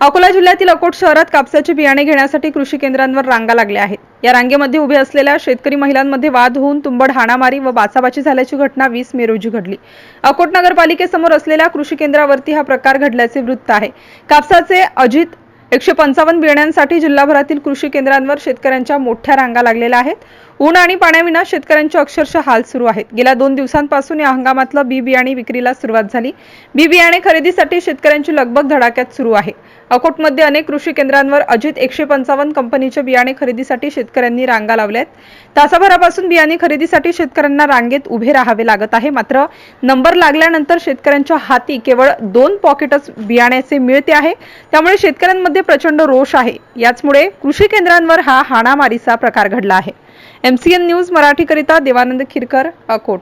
अकोला जिल्ह्यातील अकोट शहरात कापसाचे बियाणे घेण्यासाठी कृषी केंद्रांवर रांगा लागल्या आहेत. या रांगेमध्ये उभे असलेल्या शेतकरी महिलांमध्ये वाद होऊन तुंबड हाणामारी व बाचाबाची झाल्याची घटना वीस मे रोजी घडली. अकोट नगरपालिकेसमोर असलेल्या कृषी केंद्रावरती हा प्रकार घडल्याचे वृत्त आहे. कापसाचे अजित एकशे पंचावन्न बियाण्यांसाठी जिल्हाभरातील कृषी केंद्रांवर शेतकऱ्यांच्या मोठ्या रांगा लागलेल्या आहेत. ऊन आणि पाण्याविना शेतकऱ्यांचे अक्षरशः हाल सुरू आहेत. गेल्या दोन दिवसांपासून या हंगामातलं बी बियाणे विक्रीला सुरुवात झाली. बी बियाणे खरेदीसाठी शेतकऱ्यांची लगबग धडाक्यात सुरू आहे. अकोटमध्ये अनेक कृषी केंद्रांवर अजित एकशे पंचावन्न कंपनीचे बियाणे खरेदीसाठी शेतकऱ्यांनी रांगा लावल्या आहेत तासाभरापासून बियाणे खरेदीसाठी शेतकऱ्यांना रांगेत उभे राहावे लागत आहे. मात्र नंबर लागल्यानंतर शेतकऱ्यांच्या हाती केवळ दोन पॉकेटच बियाण्याचे मिळते आहे. त्यामुळे शेतकऱ्यांमध्ये प्रचंड रोष आहे. याचमुळे कृषी केंद्रांवर हा हाणामारीचा प्रकार घडला आहे. एमसीएन न्यूज मराठीकरिता देवानंद खिरकर अकोट.